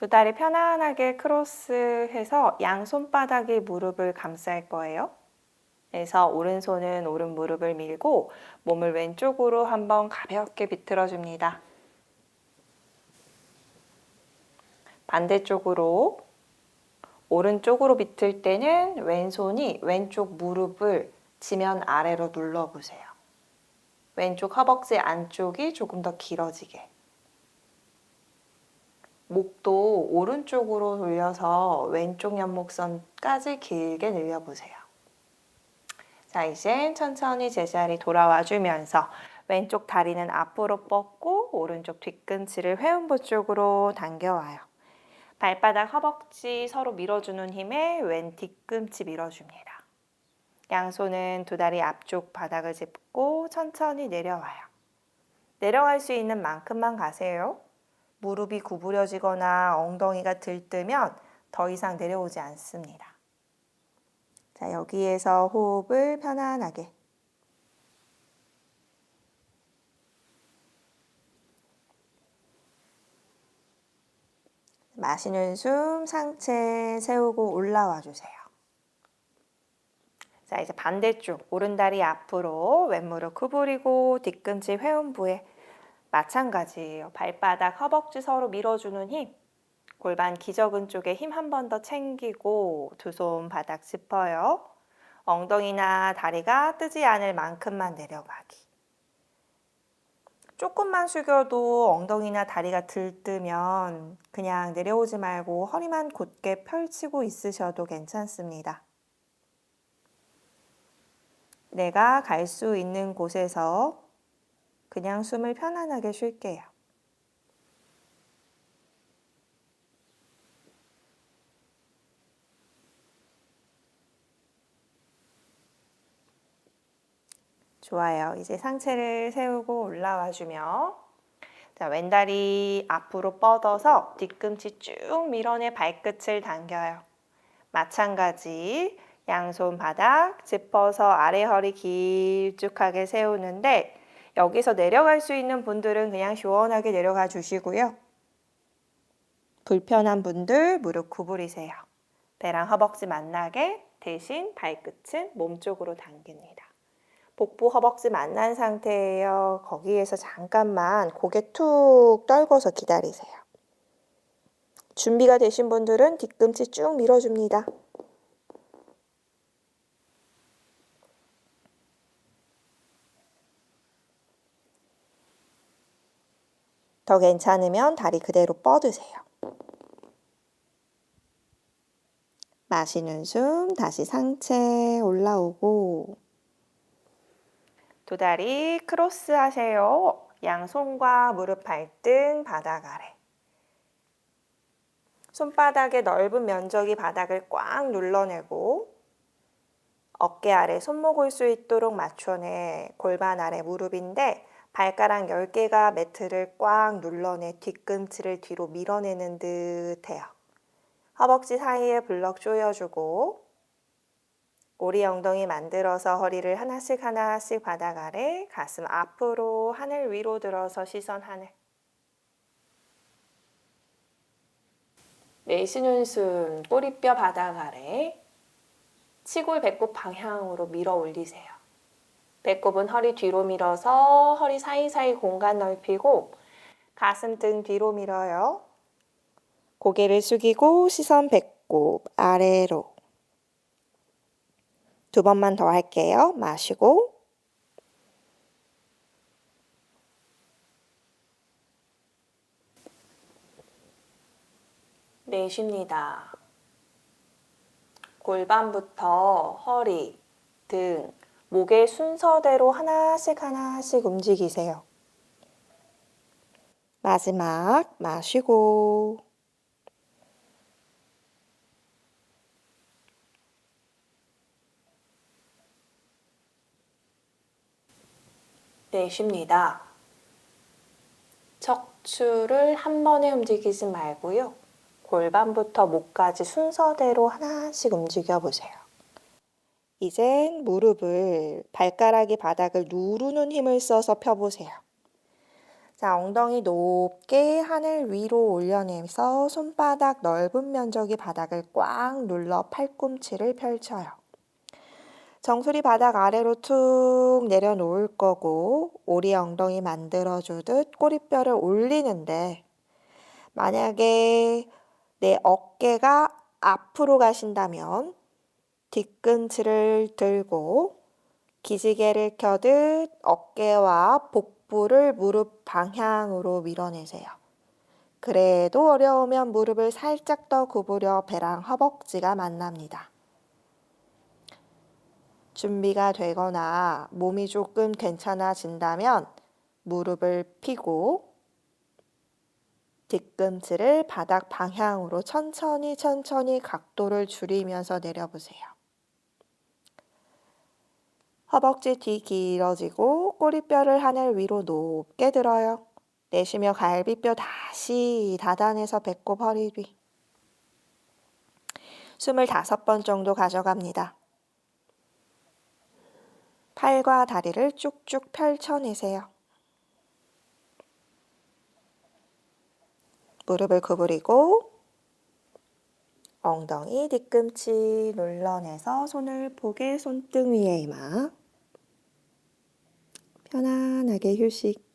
두 다리 편안하게 크로스해서 양 손바닥이 무릎을 감쌀 거예요. 그래서 오른손은 오른 무릎을 밀고 몸을 왼쪽으로 한번 가볍게 비틀어 줍니다. 반대쪽으로 오른쪽으로 비틀 때는 왼손이 왼쪽 무릎을 지면 아래로 눌러 보세요. 왼쪽 허벅지 안쪽이 조금 더 길어지게. 목도 오른쪽으로 돌려서 왼쪽 연목선까지 길게 늘려보세요. 자, 이제 천천히 제자리 돌아와 주면서 왼쪽 다리는 앞으로 뻗고 오른쪽 뒤꿈치를 회음부 쪽으로 당겨와요. 발바닥 허벅지 서로 밀어주는 힘에 왼 뒤꿈치 밀어줍니다. 양손은 두 다리 앞쪽 바닥을 짚고 천천히 내려와요. 내려갈 수 있는 만큼만 가세요. 무릎이 구부려지거나 엉덩이가 들뜨면 더 이상 내려오지 않습니다. 자, 여기에서 호흡을 편안하게. 마시는 숨 상체 세우고 올라와 주세요. 자, 이제 반대쪽 오른다리 앞으로 왼무릎 구부리고 뒤꿈치 회음부에 마찬가지예요. 발바닥 허벅지 서로 밀어주는 힘. 골반 기저근 쪽에 힘 한 번 더 챙기고 두 손 바닥 짚어요. 엉덩이나 다리가 뜨지 않을 만큼만 내려가기. 조금만 숙여도 엉덩이나 다리가 들뜨면 그냥 내려오지 말고 허리만 곧게 펼치고 있으셔도 괜찮습니다. 내가 갈 수 있는 곳에서 그냥 숨을 편안하게 쉴게요. 좋아요. 이제 상체를 세우고 올라와 주며 자, 왼다리 앞으로 뻗어서 뒤꿈치 쭉 밀어내 발끝을 당겨요. 마찬가지 양손 바닥 짚어서 아래 허리 길쭉하게 세우는데 여기서 내려갈 수 있는 분들은 그냥 시원하게 내려가 주시고요. 불편한 분들 무릎 구부리세요. 배랑 허벅지 만나게 대신 발끝은 몸쪽으로 당깁니다. 복부 허벅지 만난 상태예요. 거기에서 잠깐만 고개 툭 떨궈서 기다리세요. 준비가 되신 분들은 뒤꿈치 쭉 밀어줍니다. 더 괜찮으면 다리 그대로 뻗으세요. 마시는 숨 다시 상체 올라오고 두 다리 크로스 하세요. 양손과 무릎 발등 바닥 아래. 손바닥의 넓은 면적이 바닥을 꽉 눌러내고 어깨 아래 손목 올수 있도록 맞춰내 골반 아래 무릎인데 발가락 10개가 매트를 꽉 눌러내 뒤꿈치를 뒤로 밀어내는 듯 해요. 허벅지 사이에 블럭 조여주고 오리 엉덩이 만들어서 허리를 하나씩 하나씩 바닥 아래 가슴 앞으로 하늘 위로 들어서 시선 하늘 내쉬는 숨 꼬리뼈 바닥 아래 치골 배꼽 방향으로 밀어 올리세요. 배꼽은 허리 뒤로 밀어서 허리 사이사이 공간 넓히고 가슴 등 뒤로 밀어요. 고개를 숙이고 시선 배꼽 아래로 두 번만 더 할게요. 마시고 내쉽니다. 골반부터 허리, 등, 목의 순서대로 하나씩 하나씩 움직이세요. 마지막 마시고 내쉽니다. 척추를 한 번에 움직이지 말고요. 골반부터 목까지 순서대로 하나씩 움직여 보세요. 이젠 무릎을 발가락이 바닥을 누르는 힘을 써서 펴보세요. 자, 엉덩이 높게 하늘 위로 올려내서 손바닥 넓은 면적이 바닥을 꽉 눌러 팔꿈치를 펼쳐요. 정수리 바닥 아래로 툭 내려놓을 거고 오리 엉덩이 만들어주듯 꼬리뼈를 올리는데 만약에 내 어깨가 앞으로 가신다면 뒤꿈치를 들고 기지개를 켜듯 어깨와 복부를 무릎 방향으로 밀어내세요. 그래도 어려우면 무릎을 살짝 더 구부려 배랑 허벅지가 만납니다. 준비가 되거나 몸이 조금 괜찮아진다면 무릎을 펴고 뒤꿈치를 바닥 방향으로 천천히 천천히 각도를 줄이면서 내려보세요. 허벅지 뒤 길어지고 꼬리뼈를 하늘 위로 높게 들어요. 내쉬며 갈비뼈 다시 닫아내서 배꼽 허리 뒤. 25번 정도 가져갑니다. 팔과 다리를 쭉쭉 펼쳐내세요. 무릎을 구부리고 엉덩이 뒤꿈치 눌러내서 손을 보게 손등 위에 이마 편안하게 휴식